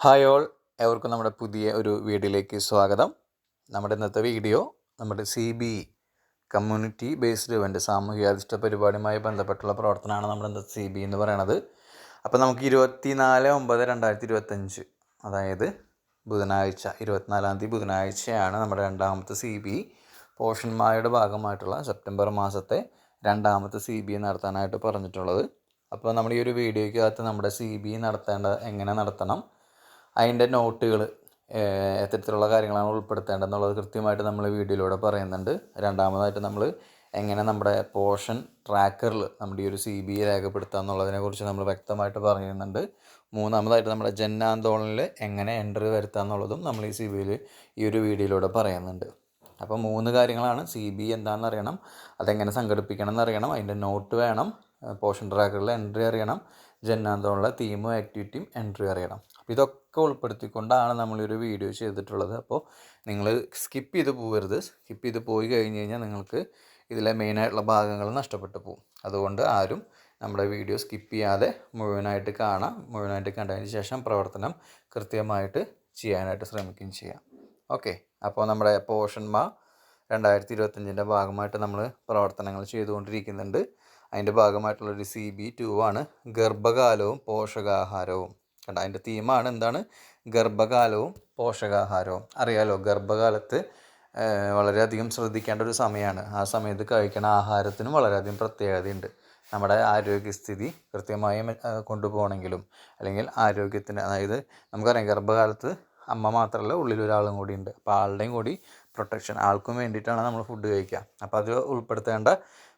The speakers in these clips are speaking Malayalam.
Hi all. എവർക്കും നമ്മുടെ പുതിയ ഒരു വീഡിയോയിലേക്ക് സ്വാഗതം. നമ്മുടെ ഇന്നത്തെ വീഡിയോ നമ്മുടെ C B community based event സാമൂഹികാധിഷ്ഠ പരിപാടിയുമായി ബന്ധപ്പെട്ടുള്ള പ്രവർത്തനമാണ് നമ്മുടെ ഇന്നത്തെ സി ബി എന്ന് പറയണത്. അപ്പോൾ നമുക്ക് ഇരുപത്തി നാല് ഒമ്പത് രണ്ടായിരത്തി ഇരുപത്തഞ്ച് അതായത് ബുധനാഴ്ച ഇരുപത്തിനാലാം തീയതി ബുധനാഴ്ചയാണ് നമ്മുടെ രണ്ടാമത്തെ സി ബി പോഷന്മാരുടെ ഭാഗമായിട്ടുള്ള സെപ്റ്റംബർ മാസത്തെ രണ്ടാമത്തെ സി ബി നടത്താനായിട്ട് പറഞ്ഞിട്ടുള്ളത്. അപ്പോൾ നമ്മൾ ഈ ഒരു വീഡിയോയ്ക്കകത്ത് നമ്മുടെ സി ബി നടത്തേണ്ട എങ്ങനെ നടത്തണം അതിന്റെ നോട്ടുകൾ എത്തരത്തിലുള്ള കാര്യങ്ങളാണ് ഉൾപ്പെടുത്തേണ്ടതെന്നുള്ളത് കൃത്യമായിട്ട് നമ്മൾ വീഡിയോയിലൂടെ പറയുന്നുണ്ട്. രണ്ടാമതായിട്ട് നമ്മൾ എങ്ങനെ നമ്മുടെ പോഷൻ ട്രാക്കറിൽ നമ്മുടെ ഈ ഒരു സി ബി രേഖപ്പെടുത്തുക എന്നുള്ളതിനെക്കുറിച്ച് നമ്മൾ വ്യക്തമായിട്ട് പറയുന്നുണ്ട് മൂന്നാമതായിട്ട് നമ്മുടെ ജന്നാന്തോളനിൽ എങ്ങനെ എൻട്രി വരുത്തുക എന്നുള്ളതും നമ്മൾ ഈ സി ബിയിൽ ഈ ഒരു വീഡിയോയിലൂടെ പറയുന്നുണ്ട്. അപ്പോൾ മൂന്ന് കാര്യങ്ങളാണ് സി ബി എന്താണെന്ന് അറിയണം അതെങ്ങനെ സംഘടിപ്പിക്കണം എന്നറിയണം അതിന്റെ നോട്ട് വേണം പോഷൻ ട്രാക്കറിൽ എൻട്രി അറിയണം ജന്നാന്തോളിലെ തീമും ആക്ടിവിറ്റിയും എൻട്രി അറിയണം. അപ്പോൾ ഇതൊക്കെ ഉൾപ്പെടുത്തിക്കൊണ്ടാണ് നമ്മളൊരു വീഡിയോ ചെയ്തിട്ടുള്ളത്. അപ്പോൾ നിങ്ങൾ സ്കിപ്പ് ചെയ്ത് പോകരുത് സ്കിപ്പ് ചെയ്ത് പോയി കഴിഞ്ഞ് കഴിഞ്ഞാൽ നിങ്ങൾക്ക് ഇതിലെ മെയിനായിട്ടുള്ള ഭാഗങ്ങൾ നഷ്ടപ്പെട്ടു പോകും അതുകൊണ്ട് ആരും നമ്മുടെ വീഡിയോ സ്കിപ്പ് ചെയ്യാതെ മുഴുവനായിട്ട് കാണാം. മുഴുവനായിട്ട് കണ്ടതിന് ശേഷം പ്രവർത്തനം കൃത്യമായിട്ട് ചെയ്യാനായിട്ട് ശ്രമിക്കുകയും ചെയ്യാം. ഓക്കെ. അപ്പോൾ നമ്മുടെ പോഷന്മാ രണ്ടായിരത്തി ഇരുപത്തഞ്ചിന്റെ ഭാഗമായിട്ട് നമ്മൾ പ്രവർത്തനങ്ങൾ ചെയ്തുകൊണ്ടിരിക്കുന്നുണ്ട്. അതിന്റെ ഭാഗമായിട്ടുള്ളൊരു സി ബി ടു ആണ്. ഗർഭകാലവും പോഷകാഹാരവും. കണ്ട. അതിന്റെ തീമാണ് എന്താണ്? ഗർഭകാലവും പോഷകാഹാരവും. അറിയാലോ ഗർഭകാലത്ത് വളരെയധികം ശ്രദ്ധിക്കേണ്ട ഒരു സമയമാണ്. ആ സമയത്ത് കഴിക്കുന്ന ആഹാരത്തിനും വളരെയധികം പ്രത്യേകതയുണ്ട്. നമ്മുടെ ആരോഗ്യസ്ഥിതി കൃത്യമായി കൊണ്ടുപോകണമെങ്കിലും അല്ലെങ്കിൽ ആരോഗ്യത്തിന് അതായത് നമുക്കറിയാം ഗർഭകാലത്ത് അമ്മ മാത്രമല്ല ഉള്ളിലൊരാളും കൂടി ഉണ്ട്. അപ്പോൾ ആളുടെയും കൂടി പ്രൊട്ടക്ഷൻ ആൾക്കും വേണ്ടിയിട്ടാണ് നമ്മൾ ഫുഡ് കഴിക്കുക. അപ്പോൾ അത് ഉൾപ്പെടുത്തേണ്ട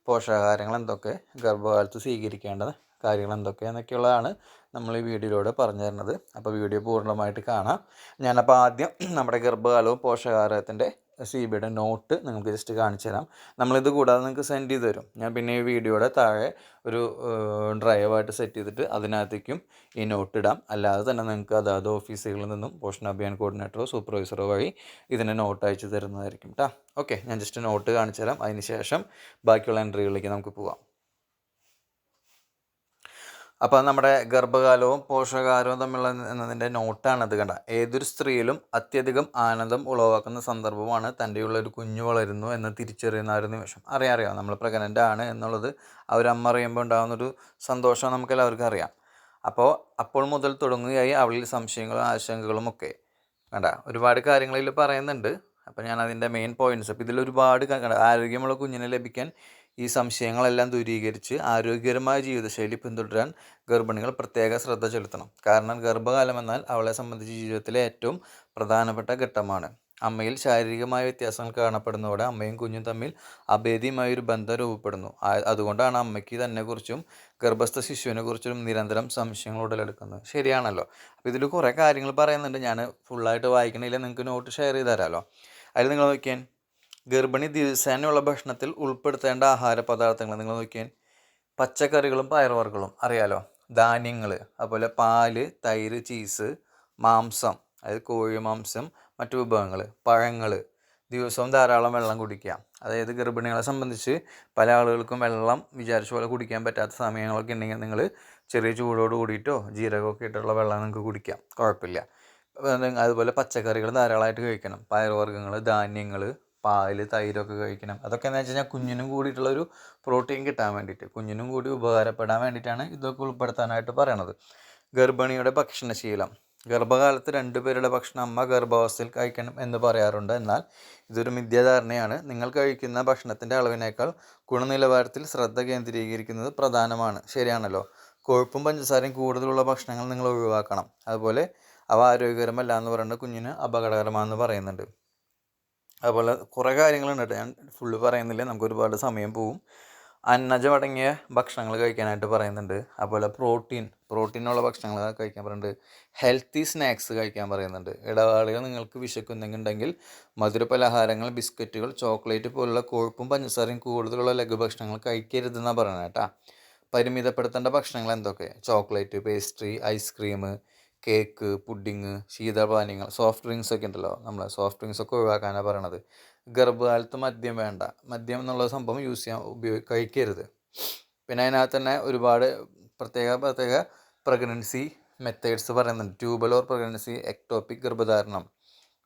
പോഷകാഹാരങ്ങൾ എന്തൊക്കെ ഗർഭകാലത്ത് സ്വീകരിക്കേണ്ട കാര്യങ്ങൾ എന്തൊക്കെ എന്നൊക്കെയുള്ളതാണ് നമ്മൾ ഈ വീഡിയോയിലൂടെ പറഞ്ഞു തരുന്നത്. അപ്പോൾ വീഡിയോ പൂർണമായിട്ട് കാണാം. ഞാനപ്പോൾ ആദ്യം നമ്മുടെ ഗർഭകാലവും പോഷകാഹാരത്തിന്റെ സി ബിയുടെ നോട്ട് നിങ്ങൾക്ക് ജസ്റ്റ് കാണിച്ചു തരാം. നമ്മളിത് കൂടാതെ നിങ്ങൾക്ക് സെൻഡ് ചെയ്ത് തരും. ഞാൻ പിന്നെ ഈ വീഡിയോയുടെ താഴെ ഒരു ഡ്രൈവായിട്ട് സെറ്റ് ചെയ്തിട്ട് അതിനകത്തേക്കും ഈ നോട്ട് ഇടാം. അല്ലാതെ തന്നെ നിങ്ങൾക്ക് അതാത് ഓഫീസുകളിൽ നിന്നും പോഷൻ അഭിയാൻ കോർഡിനേറ്ററോ സൂപ്പർവൈസറോ വഴി ഇതിന്റെ നോട്ട് അയച്ചു തരുന്നതായിരിക്കും കേട്ടോ ഓക്കെ ഞാൻ ജസ്റ്റ് നോട്ട് കാണിച്ചു തരാം. അതിന് ശേഷം ബാക്കിയുള്ള എൻട്രികളിലേക്ക് നമുക്ക് പോവാം. അപ്പോൾ നമ്മുടെ ഗർഭകാലവും പോഷകാഹാരവും തമ്മിലുള്ള എന്നതിന്റെ നോട്ടാണത് കണ്ട. ഏതൊരു സ്ത്രീയിലും അത്യധികം ആനന്ദം ഉളവാക്കുന്ന സന്ദർഭമാണ് തന്റെ ഉള്ളൊരു കുഞ്ഞു വളരുന്നു എന്ന് തിരിച്ചറിയുന്ന ഒരു നിമിഷം. അറിയാം അറിയാം. നമ്മൾ പ്രഗ്നന്റ് ആണ് എന്നുള്ളത് അവരമ്മ ഒരു അറിയുമ്പോൾ ഉണ്ടാകുന്നൊരു സന്തോഷം നമുക്ക് എല്ലാവർക്കും അറിയാം. അപ്പോൾ അപ്പോൾ മുതൽ തുടങ്ങുകയായി അവളിൽ സംശയങ്ങളും ആശങ്കകളും ഒക്കെ. കണ്ട ഒരുപാട് കാര്യങ്ങളിൽ പറയുന്നുണ്ട്. അപ്പോൾ ഞാൻ അതിന്റെ മെയിൻ പോയിന്റ്സ് അപ്പോൾ ഇതിൽ ഒരുപാട് ആരോഗ്യമുള്ള കുഞ്ഞിനെ ലഭിക്കാൻ ഈ സംശയങ്ങളെല്ലാം ദൂരീകരിച്ച് ആരോഗ്യകരമായ ജീവിതശൈലി പിന്തുടരാൻ ഗർഭിണികൾ പ്രത്യേക ശ്രദ്ധ ചെലുത്തണം. കാരണം ഗർഭകാലം എന്നാൽ അവളെ സംബന്ധിച്ച് ജീവിതത്തിലെ ഏറ്റവും പ്രധാനപ്പെട്ട ഘട്ടമാണ്. അമ്മയിൽ ശാരീരികമായ വ്യത്യാസങ്ങൾ കാണപ്പെടുന്നതോടെ അമ്മയും കുഞ്ഞും തമ്മിൽ അഭേദ്യമായ ഒരു ബന്ധം രൂപപ്പെടുന്നു. അതുകൊണ്ടാണ് അമ്മയ്ക്ക് തന്നെക്കുറിച്ചും ഗർഭസ്ഥ ശിശുവിനെ കുറിച്ചും നിരന്തരം സംശയങ്ങൾ ഉടലെടുക്കുന്നത്. ശരിയാണല്ലോ. അപ്പോൾ ഇതിൽ കുറേ കാര്യങ്ങൾ പറയുന്നുണ്ട്. ഞാൻ ഫുള്ളായിട്ട് വായിക്കണില്ല. നിങ്ങൾക്ക് നോട്ട് ഷെയർ ചെയ്ത് തരാമല്ലോ അതിൽ നിങ്ങൾ നോക്കിയാൽ ഗർഭിണി ദിവസേനയുള്ള ഭക്ഷണത്തിൽ ഉൾപ്പെടുത്തേണ്ട ആഹാര പദാർത്ഥങ്ങൾ നിങ്ങൾ നോക്കിയാൽ പച്ചക്കറികളും പയറുവർഗങ്ങളും അറിയാലോ. ധാന്യങ്ങൾ അതുപോലെ പാൽ തൈര് ചീസ് മാംസം അതായത് കോഴി മാംസം മറ്റു വിഭവങ്ങൾ പഴങ്ങൾ ദിവസവും ധാരാളം വെള്ളം കുടിക്കുക. അതായത് ഗർഭിണികളെ സംബന്ധിച്ച് പല ആളുകൾക്കും വെള്ളം വിചാരിച്ച പോലെ കുടിക്കാൻ പറ്റാത്ത സമയങ്ങളൊക്കെ ഉണ്ടെങ്കിൽ നിങ്ങൾ ചെറിയ ചൂടോട് കൂടിയിട്ടോ ജീരകമൊക്കെ ഇട്ടുള്ള വെള്ളം നിങ്ങൾക്ക് കുടിക്കാം. കുഴപ്പമില്ല. അതുപോലെ പച്ചക്കറികൾ ധാരാളമായിട്ട് കഴിക്കണം. പയറുവർഗങ്ങൾ ധാന്യങ്ങൾ പാൽ തൈരൊക്കെ കഴിക്കണം. അതൊക്കെ എന്ന് വെച്ച് കഴിഞ്ഞാൽ കുഞ്ഞിനും കൂടിയിട്ടുള്ളൊരു പ്രോട്ടീൻ കിട്ടാൻ വേണ്ടിയിട്ട് കുഞ്ഞിനും കൂടി ഉപകാരപ്പെടാൻ വേണ്ടിയിട്ടാണ് ഇതൊക്കെ ഉൾപ്പെടുത്താനായിട്ട് പറയണത്. ഗർഭിണിയുടെ ഭക്ഷണശീലം. ഗർഭകാലത്ത് രണ്ടുപേരുടെ ഭക്ഷണം അമ്മ ഗർഭാവസ്ഥയിൽ കഴിക്കണം എന്ന് പറയാറുണ്ട്. എന്നാൽ ഇതൊരു മിഥ്യാധാരണയാണ്. നിങ്ങൾ കഴിക്കുന്ന ഭക്ഷണത്തിന്റെ അളവിനേക്കാൾ ഗുണനിലവാരത്തിൽ ശ്രദ്ധ കേന്ദ്രീകരിക്കുന്നത് പ്രധാനമാണ്. ശരിയാണല്ലോ? കൊഴുപ്പും പഞ്ചസാരയും കൂടുതലുള്ള ഭക്ഷണങ്ങൾ നിങ്ങൾ ഒഴിവാക്കണം. അതുപോലെ അവ ആരോഗ്യകരമല്ല എന്ന് പറയുന്നത് കുഞ്ഞിന് അപകടകരമാണെന്ന് പറയുന്നുണ്ട്. അതുപോലെ കുറേ കാര്യങ്ങളുണ്ട്. കേട്ടോ ഞാൻ ഫുള്ള് പറയുന്നില്ല. നമുക്ക് ഒരുപാട് സമയം പോവും. അന്നജമടങ്ങിയ ഭക്ഷണങ്ങൾ കഴിക്കാനായിട്ട് പറയുന്നുണ്ട്. അതുപോലെ പ്രോട്ടീൻ പ്രോട്ടീനുള്ള ഭക്ഷണങ്ങൾ കഴിക്കാൻ പറയുന്നുണ്ട്. ഹെൽത്തി സ്നാക്സ് കഴിക്കാൻ പറയുന്നുണ്ട്. ഇടപാടുകൾ നിങ്ങൾക്ക് വിശക്കുന്നെങ്കിൽ മധുര പലഹാരങ്ങൾ ബിസ്ക്കറ്റുകൾ ചോക്ലേറ്റ് പോലുള്ള കൊഴുപ്പും പഞ്ചസാരയും കൂടുതലുള്ള ലഘുഭക്ഷണങ്ങൾ കഴിക്കരുതെന്നാണ് പറയുന്നത് കേട്ടോ. പരിമിതപ്പെടുത്തേണ്ട ഭക്ഷണങ്ങൾ എന്തൊക്കെ? Chocolate pastry ice cream cake pudding ശീതപാനീയങ്ങൾ soft drinks ഒക്കെ ഉണ്ടല്ലോ. നമ്മൾ സോഫ്റ്റ് ഡ്രിങ്ക്സ് ഒക്കെ ഒഴിവാക്കാനാണ് പറയണത്. ഗർഭകാലത്ത് മദ്യം വേണ്ട. മദ്യം എന്നുള്ള സംഭവം യൂസ് ചെയ്യാൻ ഉപയോഗി കഴിക്കരുത്. പിന്നെ അതിനകത്ത് തന്നെ ഒരുപാട് പ്രത്യേക പ്രത്യേക പ്രഗ്നൻസി മെത്തേഡ്സ് പറയുന്നുണ്ട്. ട്യൂബൽ ഓർ പ്രഗ്നൻസി എക്ടോപ്പിക് ഗർഭധാരണം.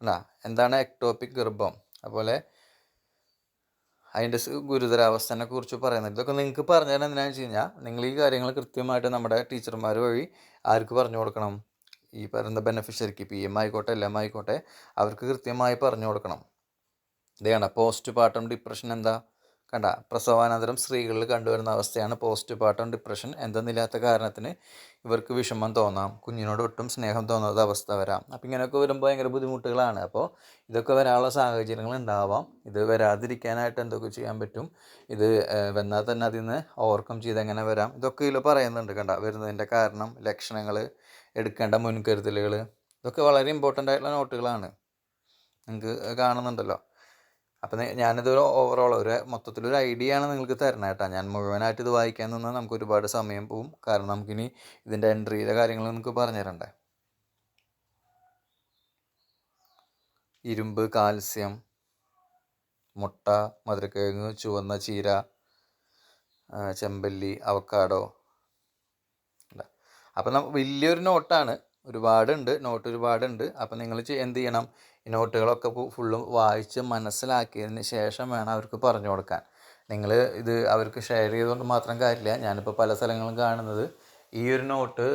അല്ല എന്താണ് എക്ടോപ്പിക് ഗർഭം? അതുപോലെ അതിന്റെ ഗുരുതരാവസ്ഥനെ കുറിച്ച് പറയുന്നത്. ഇതൊക്കെ നിങ്ങൾക്ക് പറഞ്ഞു തരാൻ എന്തിനാണെന്ന് വെച്ച് കഴിഞ്ഞാൽ നിങ്ങൾ ഈ കാര്യങ്ങൾ കൃത്യമായിട്ട് നമ്മുടെ ടീച്ചർമാർ വഴി ആർക്ക് പറഞ്ഞു കൊടുക്കണം? ഈ പറയുന്ന ബെനഫിഷ്യറിക്ക് പി എം ആയിക്കോട്ടെ എൽ എം ആയിക്കോട്ടെ അവർക്ക് കൃത്യമായി പറഞ്ഞു കൊടുക്കണം. ഇതാണ് പോസ്റ്റ് പാർട്ടം ഡിപ്രഷൻ എന്താ? കണ്ട? പ്രസവാനന്തരം സ്ത്രീകളിൽ കണ്ടുവരുന്ന അവസ്ഥയാണ് പോസ്റ്റ് പാർട്ടം ഡിപ്രഷൻ എന്തെന്നില്ലാത്ത കാരണത്തിന് ഇവർക്ക് വിഷമം തോന്നാം കുഞ്ഞിനോട് ഒട്ടും സ്നേഹം തോന്നാത്ത അവസ്ഥ വരാം. അപ്പം ഇങ്ങനെയൊക്കെ വരുമ്പോൾ ഭയങ്കര ബുദ്ധിമുട്ടുകളാണ്. അപ്പോൾ ഇതൊക്കെ വരാനുള്ള സാഹചര്യങ്ങൾ ഉണ്ടാവാം. ഇത് വരാതിരിക്കാനായിട്ട് എന്തൊക്കെ ചെയ്യാൻ പറ്റും? ഇത് വന്നാൽ തന്നെ അതിൽ നിന്ന് ഓവർകം ചെയ്ത് എങ്ങനെ വരാം? ഇതൊക്കെ ഇതിൽ പറയുന്നുണ്ട് കണ്ട? വരുന്നതിന്റെ കാരണം ലക്ഷണങ്ങൾ എടുക്കേണ്ട മുൻകരുതലുകൾ ഇതൊക്കെ വളരെ ഇമ്പോർട്ടന്റ് ആയിട്ടുള്ള നോട്ടുകളാണ്. നിങ്ങൾക്ക് കാണുന്നുണ്ടല്ലോ. അപ്പം ഞാനിത് ഒരു ഓവറോൾ ഒരു മൊത്തത്തിലൊരു ഐഡിയ ആണ് നിങ്ങൾക്ക് തരണം കേട്ടോ. ഞാൻ മുഴുവനായിട്ട് ഇത് വായിക്കാൻ നിന്നാൽ നമുക്ക് ഒരുപാട് സമയം പോവും. കാരണം നമുക്കിനി ഇതിന്റെ എൻട്രിയിലെ കാര്യങ്ങൾ നിങ്ങൾക്ക് പറഞ്ഞു തരണ്ടേ ഇരുമ്പ് കാൽസ്യം മുട്ട മധുരക്കിഴങ്ങ് ചുവന്ന ചീര ചെമ്പല്ലി അവക്കാഡോ അപ്പം നമ്മ വലിയൊരു നോട്ടാണ്. ഒരുപാടുണ്ട് നോട്ട് ഒരുപാടുണ്ട്. അപ്പം നിങ്ങൾ എന്ത് ചെയ്യണം? ഈ നോട്ടുകളൊക്കെ ഫുള്ളും വായിച്ച് മനസ്സിലാക്കിയതിന് ശേഷം വേണം അവർക്ക് പറഞ്ഞു കൊടുക്കാൻ. നിങ്ങൾ ഇത് അവർക്ക് ഷെയർ ചെയ്തുകൊണ്ട് മാത്രം കാര്യമില്ല. ഞാനിപ്പോൾ പല സ്ഥലങ്ങളും കാണുന്നത് ഈ ഒരു നോട്ട്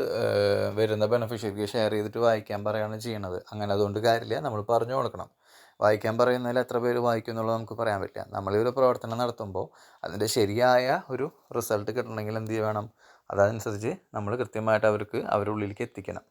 വരുന്ന ബെനഫിഷ്യറിക്ക് ഷെയർ ചെയ്തിട്ട് വായിക്കാൻ പറയുകയാണ് ചെയ്യണത്. അങ്ങനെ അതുകൊണ്ട് കാര്യമില്ല. നമ്മൾ പറഞ്ഞു കൊടുക്കണം. വായിക്കാൻ പറയുന്നതിൽ എത്ര പേര് വായിക്കും എന്നുള്ളത് നമുക്ക് പറയാൻ പറ്റില്ല. നമ്മൾ ഒരു പ്രവർത്തനം നടത്തുമ്പോൾ അതിന്റെ ശരിയായ ഒരു റിസൾട്ട് കിട്ടണമെങ്കിൽ എന്ത് വേണം അതനുസരിച്ച് നമ്മൾ കൃത്യമായിട്ട് അവർക്ക് അവരുടെ ഉള്ളിലേക്ക് എത്തിക്കണം.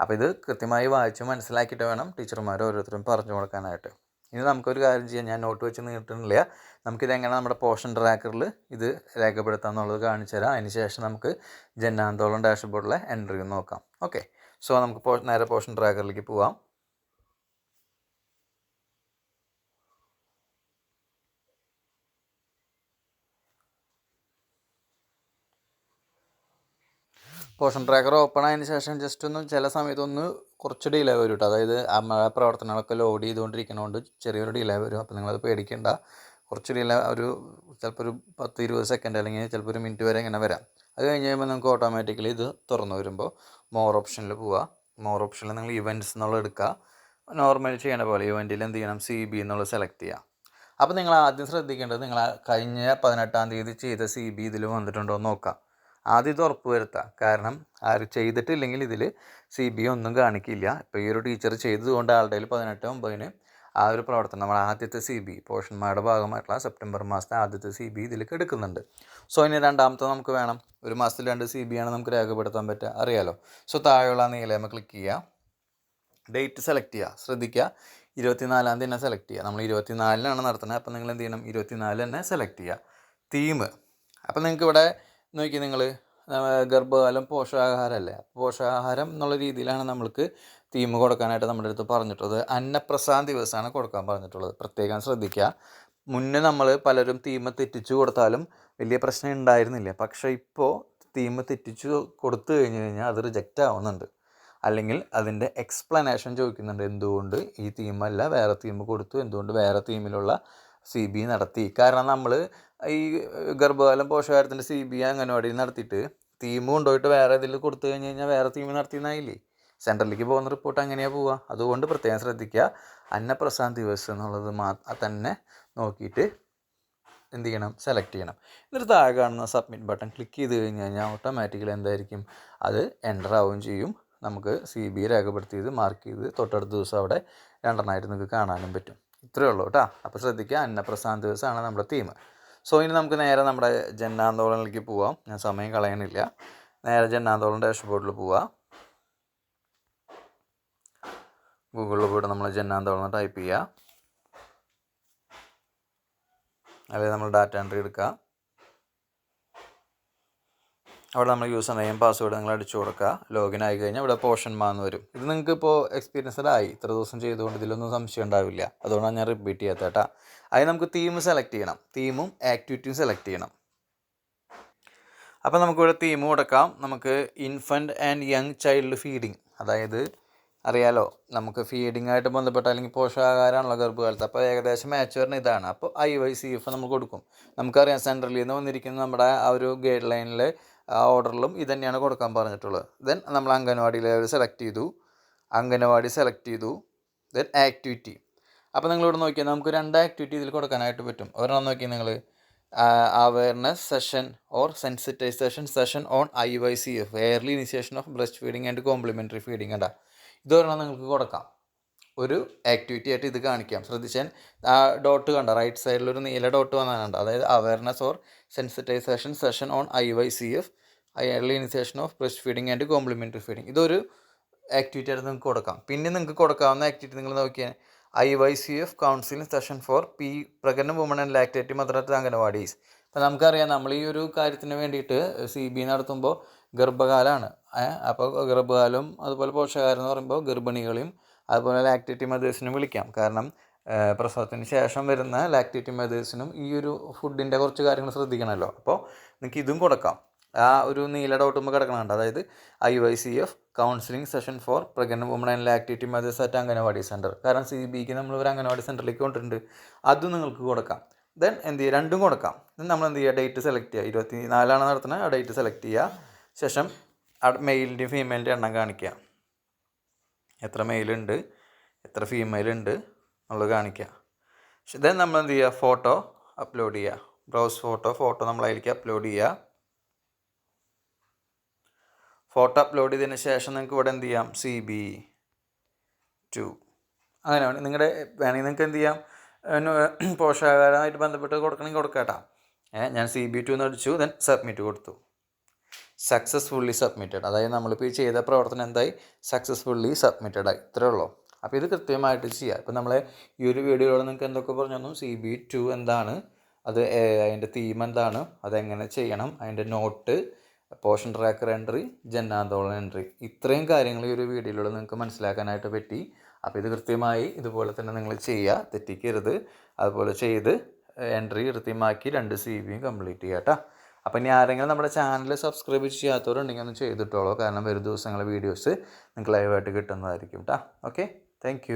അപ്പോൾ ഇത് കൃത്യമായി വായിച്ച് മനസ്സിലാക്കിയിട്ട് വേണം ടീച്ചർമാർ ഓരോരുത്തരും പറഞ്ഞു കൊടുക്കാനായിട്ട്. ഇനി നമുക്കൊരു കാര്യം ചെയ്യാം. ഞാൻ നോട്ട് വെച്ച് നീട്ടുന്നില്ല നമുക്കിത് എങ്ങനെ നമ്മുടെ പോഷൻ ട്രാക്കറിൽ ഇത് രേഖപ്പെടുത്താം എന്നുള്ളത് കാണിച്ചു തരാം. അതിന് ശേഷം നമുക്ക് ജന്നാന്തോളം ഡാഷ്ബോർഡിലെ എൻട്രി നോക്കാം. ഓക്കെ. സോ നമുക്ക് പോ നേരെ പോഷൻ ട്രാക്കറിലേക്ക് പോവാം. പോഷൻ ട്രാക്കർ ഓപ്പൺ ആയതിനു ശേഷം ജസ്റ്റ് ഒന്ന് ചില സമയത്ത് ഒന്ന് കുറച്ച് ഡിലേ വരും കേട്ടോ അതായത് നമ്മളെ പ്രവർത്തനങ്ങളൊക്കെ ലോഡ് ചെയ്തുകൊണ്ടിരിക്കുന്നതുകൊണ്ട് ചെറിയൊരു ഡിലേ വരും. അപ്പോൾ നിങ്ങളത് പേടിക്കേണ്ട. കുറച്ച് ഡിലേ ഒരു ചിലപ്പോൾ ഒരു പത്ത് ഇരുപത് സെക്കൻഡ് അല്ലെങ്കിൽ ചിലപ്പോൾ ഒരു മിനിറ്റ് വരെ ഇങ്ങനെ വരാം. അത് കഴിഞ്ഞ് കഴിയുമ്പോൾ നിങ്ങൾക്ക് ഓട്ടോമാറ്റിക്കലി ഇത് തുറന്നു വരുമ്പോൾ മോർ ഓപ്ഷനിൽ പോവുക മോർ ഓപ്ഷനിൽ നിങ്ങൾ ഇവന്റ്സ് എന്നുള്ളത് എടുക്കുക നോർമൽ ചെയ്യണ പോലെ ഇവന്റിൽ എന്ത് ചെയ്യണം? സി ബി എന്നുള്ളത് സെലക്ട് ചെയ്യുക അപ്പോൾ നിങ്ങൾ ആദ്യം ശ്രദ്ധിക്കേണ്ടത് നിങ്ങൾ കഴിഞ്ഞ പതിനെട്ടാം തീയതി ചെയ്ത സി ബി ഇതിൽ വന്നിട്ടുണ്ടോ എന്ന് നോക്കാം. ആദ്യം ഇത് ഉറപ്പ് വരുത്താം. കാരണം ആര് ചെയ്തിട്ടില്ലെങ്കിൽ ഇതിൽ സി ബി ഒന്നും കാണിക്കില്ല. ഇപ്പോൾ ഈ ഒരു ടീച്ചർ ചെയ്തതുകൊണ്ട് ആളുടെ കയ്യിൽ പതിനെട്ട് ഒമ്പതിന് ആ ഒരു പ്രവർത്തനം നമ്മൾ ആദ്യത്തെ സി ബി പോഷന്മാരുടെ ഭാഗമായിട്ടുള്ള സെപ്റ്റംബർ മാസത്തെ ആദ്യത്തെ സി ബി ഇതിലേക്ക് എടുക്കുന്നുണ്ട്. സോ ഇനി രണ്ടാമത്തെ നമുക്ക് വേണം. ഒരു മാസത്തിൽ രണ്ട് സി ബി ആണ് നമുക്ക് രേഖപ്പെടുത്താൻ പറ്റുക. അറിയാലോ? സോ താഴെയുള്ള നീലയമ ക്ലിക്ക് ചെയ്യുക. ഡേറ്റ് സെലക്ട് ചെയ്യുക. ശ്രദ്ധിക്കുക. ഇരുപത്തിനാലാം തീയതി തന്നെ സെലക്ട് ചെയ്യുക. നമ്മൾ ഇരുപത്തിനാലിനാണ് നടത്തുന്നത്. അപ്പോൾ നിങ്ങൾ എന്ത് ചെയ്യണം? ഇരുപത്തിനാല് തന്നെ സെലക്ട് ചെയ്യുക. തീം അപ്പോൾ നിങ്ങൾക്ക് ഇവിടെ നോക്കി നിങ്ങൾ ഗർഭകാലം പോഷകാഹാരമല്ലേ പോഷകാഹാരം എന്നുള്ള രീതിയിലാണ് നമ്മൾക്ക് തീം കൊടുക്കാനായിട്ട് നമ്മുടെ അടുത്ത് പറഞ്ഞിട്ടുള്ളത്. അന്നപ്രസാദ ദിവസമാണ് കൊടുക്കാൻ പറഞ്ഞിട്ടുള്ളത്. പ്രത്യേകം ശ്രദ്ധിക്കുക മുന്നേ നമ്മൾ പലരും തീമ തെറ്റിച്ചു കൊടുത്താലും വലിയ പ്രശ്നം ഉണ്ടായിരുന്നില്ല. പക്ഷേ ഇപ്പോൾ തീമ തെറ്റിച്ചു കൊടുത്തു കഴിഞ്ഞു കഴിഞ്ഞാൽ അത് റിജക്റ്റ് ആവുന്നുണ്ട്. അല്ലെങ്കിൽ അതിന്റെ എക്സ്പ്ലനേഷൻ ചോദിക്കുന്നുണ്ട്. എന്തുകൊണ്ട് ഈ തീമല്ല വേറെ തീം കൊടുത്തു. എന്തുകൊണ്ട് വേറെ തീമിലുള്ള സി ബി നടത്തി? കാരണം നമ്മൾ ഈ ഗർഭകാലം പോഷകാഹാരത്തിന്റെ സി ബി അംഗനവാടിയിൽ നടത്തിയിട്ട് തീം കൊണ്ടുപോയിട്ട് വേറെ ഇതിൽ കൊടുത്തു കഴിഞ്ഞ് കഴിഞ്ഞാൽ വേറെ തീം നടത്തിയെന്നായില്ലേ? സെൻട്രലിലേക്ക് പോകുന്ന റിപ്പോർട്ട് അങ്ങനെയാണ് പോവുക അതുകൊണ്ട് പ്രത്യേകം ശ്രദ്ധിക്കുക. അന്നപ്രസാദ് ദിവസം എന്നുള്ളത് മാ തന്നെ നോക്കിയിട്ട് എന്ത് ചെയ്യണം? സെലക്ട് ചെയ്യണം. എന്നിട്ട് താഴെ കാണുന്ന സബ്മിറ്റ് ബട്ടൺ ക്ലിക്ക് ചെയ്ത് കഴിഞ്ഞ് കഴിഞ്ഞാൽ ഓട്ടോമാറ്റിക്കലി എന്തായിരിക്കും? അത് എന്റർ ആവുകയും ചെയ്യും. നമുക്ക് സി ബി രേഖപ്പെടുത്തിയത് മാർക്ക് ചെയ്ത് തൊട്ടടുത്ത ദിവസം അവിടെ രണ്ടെണ്ണമായിട്ട് നിങ്ങൾക്ക് കാണാനും പറ്റും. ഇത്രയേ ഉള്ളൂ കേട്ടോ. അപ്പോൾ ശ്രദ്ധിക്കുക. അന്നപ്രസാദ് ദിവസമാണ് നമ്മുടെ തീം സോ ഇനി നമുക്ക് നേരെ നമ്മുടെ ജന്നാന്തോളനിലേക്ക് പോവാം. ഞാൻ സമയം കളയണില്ല. നേരെ ജന്നാന്തോളം ഡാഷ്ബോർഡിൽ പോവാം. ഗൂഗിളിൽ പോയിട്ട് നമ്മൾ ജന്നാന്തോളം ടൈപ്പ് ചെയ്യുക അല്ലെങ്കിൽ നമ്മൾ ഡാറ്റ എൻട്രി എടുക്കുക അവിടെ നമ്മൾ യൂസർ നെയിം പാസ്വേഡ് നിങ്ങൾ അടിച്ചു കൊടുക്കുക ലോഗിൻ ആയി കഴിഞ്ഞാൽ ഇവിടെ പോർഷൻ മാന്ന് വരും. ഇത് നിങ്ങൾക്ക് ഇപ്പോൾ എക്സ്പീരിയൻസ്ഡ് ആയി ഇത്ര ദിവസം ചെയ്തുകൊണ്ട് ഇതിലൊന്നും സംശയം ഉണ്ടാവില്ല. അതുകൊണ്ടാണ് ഞാൻ റിപ്പീറ്റ് ചെയ്യാത്ത കേട്ടാ. അതിന് നമുക്ക് തീം സെലക്ട് ചെയ്യണം. തീമും ആക്ടിവിറ്റിയും സെലക്ട് ചെയ്യണം. അപ്പോൾ നമുക്കിവിടെ തീം കൊടുക്കാം. നമുക്ക് infant and young child feeding അതായത് അറിയാലോ നമുക്ക് ഫീഡിംഗ് ആയിട്ട് ബന്ധപ്പെട്ട അല്ലെങ്കിൽ പോഷകാഹാരമാണല്ലോ ഗർഭകാലത്ത്. അപ്പോൾ ഏകദേശം മാച്ച് വരുന്ന ഇതാണ്. അപ്പോൾ ഐ വൈ സി എഫ് നമ്മൾ കൊടുക്കും. നമുക്കറിയാം സെൻട്രലിൽ നിന്ന് വന്നിരിക്കുന്ന നമ്മുടെ ആ ഒരു ഗൈഡ് ലൈനിൽ ആ ഓർഡറിലും ഇത് തന്നെയാണ് കൊടുക്കാൻ പറഞ്ഞിട്ടുള്ളത്. ദെൻ നമ്മൾ അംഗനവാടിയിലെ സെലക്ട് ചെയ്തു. അംഗനവാടി സെലക്ട് ചെയ്തു. ദെൻ ആക്ടിവിറ്റി അപ്പോൾ നിങ്ങളിവിടെ നോക്കിയാൽ നമുക്ക് രണ്ട് ആക്ടിവിറ്റി ഇതിൽ കൊടുക്കാനായിട്ട് പറ്റും. ഒരെണ്ണം നോക്കി നിങ്ങൾ awareness session or sensitisation session on I Y C F early initiation of breastfeeding and complementary feeding കണ്ട. ഇതൊരെണ്ണം നിങ്ങൾക്ക് കൊടുക്കാം. ഒരു ആക്ടിവിറ്റി ആയിട്ട് ഇത് കാണിക്കാം. ശ്രദ്ധിച്ചാൽ ആ ഡോട്ട് കണ്ട റൈറ്റ് സൈഡിൽ ഒരു നീല ഡോട്ട് വന്നാലുണ്ട് അതായത് awareness or sensitisation session on I Y C F early initiation of breastfeeding and complementary feeding ഇതൊരു ആക്ടിവിറ്റി ആയിട്ട് നിങ്ങൾക്ക് കൊടുക്കാം. പിന്നെ നിങ്ങൾക്ക് കൊടുക്കാവുന്ന ആക്ടിവിറ്റി നിങ്ങൾ നോക്കിയാൽ I Y C F counselling session for P pregnant woman and lactate mother at anganwadis അപ്പോൾ നമുക്കറിയാം നമ്മൾ ഈ ഒരു കാര്യത്തിന് വേണ്ടിയിട്ട് സി ബി നടത്തുമ്പോൾ ഗർഭകാലമാണ് അപ്പോൾ ഗർഭകാലം അതുപോലെ പോഷകാലം എന്ന് പറയുമ്പോൾ ഗർഭിണികളെയും അതുപോലെ ലാക്ടേറ്റി മദേഴ്സിനും വിളിക്കാം. കാരണം പ്രസവത്തിന് ശേഷം വരുന്ന ലാക്ടേറ്റി മദേഴ്സിനും ഈ ഒരു ഫുഡിന്റെ കുറച്ച് കാര്യങ്ങൾ ശ്രദ്ധിക്കണമല്ലോ. അപ്പോൾ നിങ്ങൾക്ക് ഇതും കൊടുക്കാം. ആ ഒരു നീല ഡോട്ടുമ്പോൾ കിടക്കണുണ്ട്. അതായത് I Y C F counselling session for pregnant woman and lactating mothers at anganwadi centre കാരണം സി ബിക്ക് നമ്മൾ ഒരു അംഗനവാടി സെന്ററിലേക്ക് കൊണ്ടിട്ടുണ്ട് അതും നിങ്ങൾക്ക് കൊടുക്കാം. ദെൻ എന്ത് ചെയ്യുക രണ്ടും കൊടുക്കാം. നമ്മൾ എന്ത് ചെയ്യുക ഡേറ്റ് സെലക്ട് ചെയ്യുക ഇരുപത്തി നാലാണ് നടത്തുന്നത് ആ ഡേറ്റ് സെലക്ട് ചെയ്യുക ശേഷം മെയിലിന്റെയും ഫീമെയിലിന്റെ എണ്ണം കാണിക്കുക എത്ര മെയിലുണ്ട് എത്ര ഫീമെയിലുണ്ട് എന്നുള്ളത് കാണിക്കുക ദെൻ നമ്മൾ എന്ത് ചെയ്യുക ഫോട്ടോ അപ്ലോഡ് ചെയ്യുക ബ്രൗസ് ഫോട്ടോ ഫോട്ടോ നമ്മൾ അതിലേക്ക് അപ്ലോഡ് ചെയ്യുക ഫോട്ടോ അപ്ലോഡ് ചെയ്തതിന് ശേഷം നിങ്ങൾക്ക് ഇവിടെ എന്ത് ചെയ്യാം? സി ബി ടു അങ്ങനെ നിങ്ങളുടെ വേണമെങ്കിൽ നിങ്ങൾക്ക് എന്ത് ചെയ്യാം? പോഷകാഹാരമായിട്ട് ബന്ധപ്പെട്ട് കൊടുക്കണമെങ്കിൽ കൊടുക്കാട്ടാ. ഞാൻ സി ബി ടു എന്ന് അടിച്ചു ദെൻ സബ്മിറ്റ് കൊടുത്തു. സക്സസ്ഫുള്ളി സബ്മിറ്റഡ് അതായത് നമ്മളിപ്പോൾ ഈ ചെയ്ത പ്രവർത്തനം എന്തായി? സക്സസ്ഫുള്ളി സബ്മിറ്റഡ് ആയി. ഇത്രേ ഉള്ളൂ. അപ്പോൾ ഇത് കൃത്യമായിട്ട് ചെയ്യുക ഇപ്പോൾ നമ്മളെ ഈ ഒരു വീഡിയോയിൽ നിങ്ങൾക്ക് എന്തൊക്കെ പറഞ്ഞു തന്നു സി ബി ടു എന്താണ്? അത് അതിന്റെ തീം എന്താണ്? അതെങ്ങനെ ചെയ്യണം? അതിന്റെ നോട്ട് പോഷൻ ട്രാക്കർ എൻട്രി ജന്നാന്തോളൻ എൻട്രി. ഇത്രയും കാര്യങ്ങൾ ഈ ഒരു വീഡിയോയിലൂടെ നിങ്ങൾക്ക് മനസ്സിലാക്കാനായിട്ട് പറ്റി. അപ്പോൾ ഇത് കൃത്യമായി ഇതുപോലെ തന്നെ നിങ്ങൾ ചെയ്യുക തെറ്റിക്കരുത്. അതുപോലെ ചെയ്ത് എൻട്രി കൃത്യമാക്കി രണ്ട് സി ബിയും കംപ്ലീറ്റ് ചെയ്യുക കേട്ടോ. അപ്പോൾ ഇനി ആരെങ്കിലും നമ്മുടെ ചാനൽ സബ്സ്ക്രൈബ് ചെയ്യാത്തവരുണ്ടെങ്കിൽ ഒന്ന് ചെയ്തിട്ടോളൂ. കാരണം വരും ദിവസങ്ങളെ വീഡിയോസ് നിങ്ങൾക്ക് ലൈവായിട്ട് കിട്ടുന്നതായിരിക്കും കേട്ടോ. Okay thank